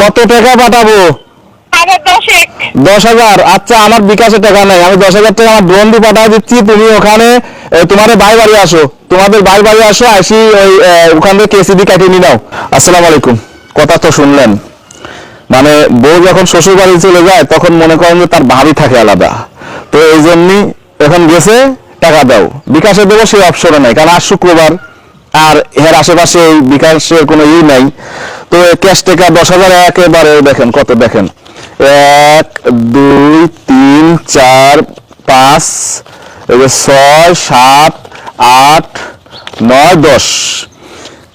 কত টাকা পাঠাবো? দশ হাজার। আচ্ছা আমার বিকাশে টাকা নাই। আমি দশ হাজার টাকা আমার বোন দিয়ে পাঠিয়ে দিচ্ছি। তুমি ওখানে তোমাদের বাই বাড়ি আসো। তোমাদের বাই বাড়ি আসো আসি ওই ওখান থেকে কেসিডি কাটিয়ে নিয়ে নাও। আসসালামু আলাইকুম। কথা তো শুনলেন। মানে বউ যখন শ্বশুর বাড়ি চলে যায়, তখন মনে করেন যে তার ভাবি থাকে আলাদা। তো এই জন্যই এখন গেছে, টাকা দাও। বিকাশে দেবো, সেই অপশনে নাই। কারণ আজ শুক্রবার, আর এর আশেপাশে বিকাশের কোনো ই নাই। তো ক্যাশ টাকা দশ হাজার একেবারে দেখেন, কত দেখেন? এক, দুই, তিন, চার, পাঁচ ছয়, সাত, আট, নয়, দশ।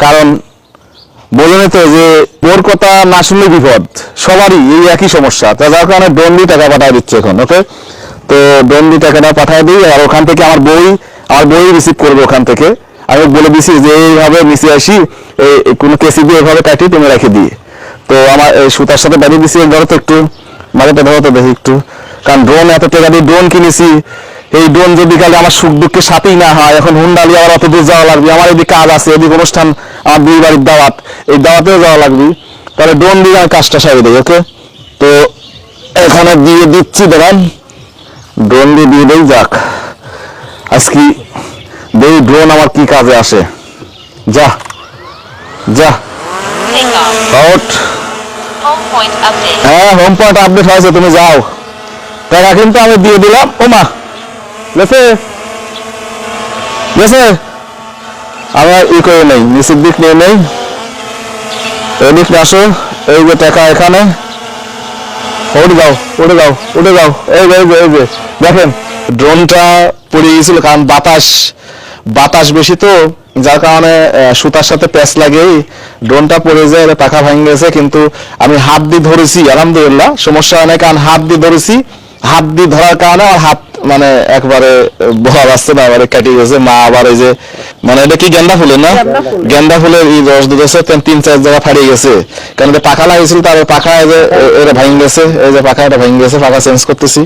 কারণ বোঝেনি তো যে ওর কথা না শুনলে বিপদ। সবারই এই একই সমস্যা। তা যার কারণে ডন্ডি টাকা পাঠিয়ে দিচ্ছে এখন ওকে তো ডন্ডি টাকাটা পাঠিয়ে দিই আর ওখান থেকে আমার বই আমার বই রিসিভ করবে ওখান থেকে। আমি বলে দিছি যে এইভাবে মিশে আসি কোনো কেসি দিয়ে এইভাবে কাটি তুমি রেখে দিয়ে। তো আমার সুতার সাথে বাড়িয়ে দিছি ধরো তো একটু মাঝেটা ধরো তো দেখি একটু। কারণ ড্রোন এত টাকা দিয়ে ড্রোন কিনেছি, এই ড্রোন যদি কালে আমার সুখ দুঃখের সাথেই না হয়, এখন হুন্ডালি আবার অত দূর যাওয়া লাগবে, আমার এদিকে কাজ আছে, এদিকে অনুষ্ঠান, আমার দুই বাড়ির দাওয়াত, এই দাওয়াতেও যাওয়া লাগবে। তাহলে ড্রোন দিয়ে আমি কাজটা সারি দিই ওকে তো এখানে দিয়ে দিচ্ছি দেখেন ড্রোন দিয়ে দিয়ে দেই, যাক। আজকে দেই ড্রোন আমার কি কাজে আসে? যা যা। আউট. হ্যাঁ হোম পয়েন্ট আপডেট হয়েছে, তুমি যাও। টাকা কিন্তু আমি দিয়ে দিলাম। ওমা গেছে? গেছে? আমি আর ই করে নেই, নিচের দিক নিয়ে নেই। এদিক আসো, এই যে টাকা এখানে। উঠে যাও উঠে যাও উঠে যাও। এই এই যে এই যে, দেখেন ড্রোনটা পড়ে গিয়েছিল, কারণ বাতাস। বাতাস বেশি তো, যার কারণে সুতার সাথে প্যাচ লাগেই, ড্রোনটা পড়ে যায় পাখা ভেঙে গেছে, কিন্তু আমি হাত দিয়ে ধরেছি, আলহামদুলিল্লাহ, সমস্যা হয় না কারণ হাত দিয়ে ধরেছি, হাত দিয়ে ধরার কারণে আমার হাত মানে একবারে বহা আসছে না আবার কাটিয়ে গেছে। মা আবার এই যে মানে এটা কি গেন্দা ফুলের না? গেন্দা ফুলের এই রস দিতেছে তিন তিন চার জায়গা ফাড়িয়ে গেছে। কারণ এটা পাখা লাগিয়েছিল তার পাখা এই যে এটা ভেঙে গেছে। এই যে পাখা এটা ভেঙে গেছে পাখা চেঞ্জ করতেছি।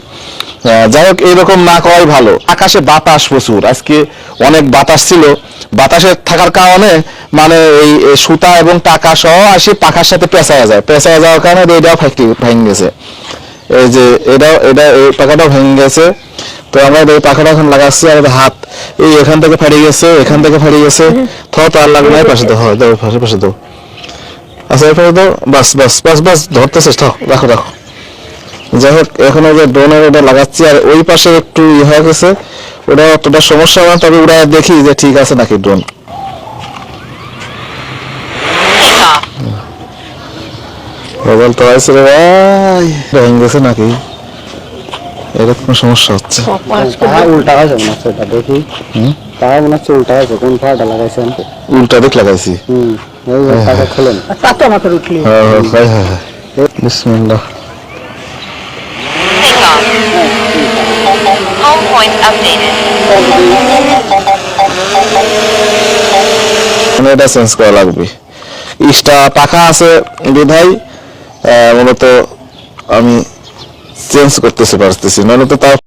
যাই হোক এইরকম না করাই ভালো। আকাশে বাতাস প্রচুর। আজকে অনেক বাতাস ছিল। বাতাসে থাকার কারণে মানে এই সুতা এবং টাকা সহ আসে পাখার সাথে পেঁচায়া যায়। পেঁচায়া যাওয়ার কারণে এটাও ফাইটি ভেঙে গেছে। এই যে এটাও এটা এই পাখাটাও ভেঙে গেছে। তো আমরা এই পাখাটা এখন লাগাচ্ছি আর হাত এই এখান থেকে ফাড়ি গেছে এখান থেকে ফাড়ি গেছে। থ তো আর লাগবে না পাশে দাও হয় দাও পাশে পাশে দাও। আচ্ছা এই পাশে দাও বাস বাস বাস বাস ধরতেছে থাও রাখো রাখো। যাই হোক এখন ওই যে ড্রোনের ওটা লাগাচ্ছি আর ওই পাশে একটু ই হয়ে গেছে ওটা অতটা সমস্যা না তবে ওরা দেখি যে ঠিক আছে নাকি ড্রোন Takeoff. মোবাইল তো আছে রে ভাই গেছে নাকি? এটা কোনো সমস্যা হচ্ছে? উল্টা মনে হচ্ছে এটা দেখি। মনে হচ্ছে উল্টা কোন লাগাইছেন? উল্টা দিক লাগাইছি। হুম এই যে খোলেন। তাতো মাথার উঠলি। হ্যাঁ হ্যাঁ হ্যাঁ হ্যাঁ। বিসমিল্লাহ। Home point updated. মানে এটা চেঞ্জ করা লাগবে। ইস্টা পাখা আছে বিধাই মূলত আমি চেঞ্জ করতেছে পারতেছি নাহলে তো তাও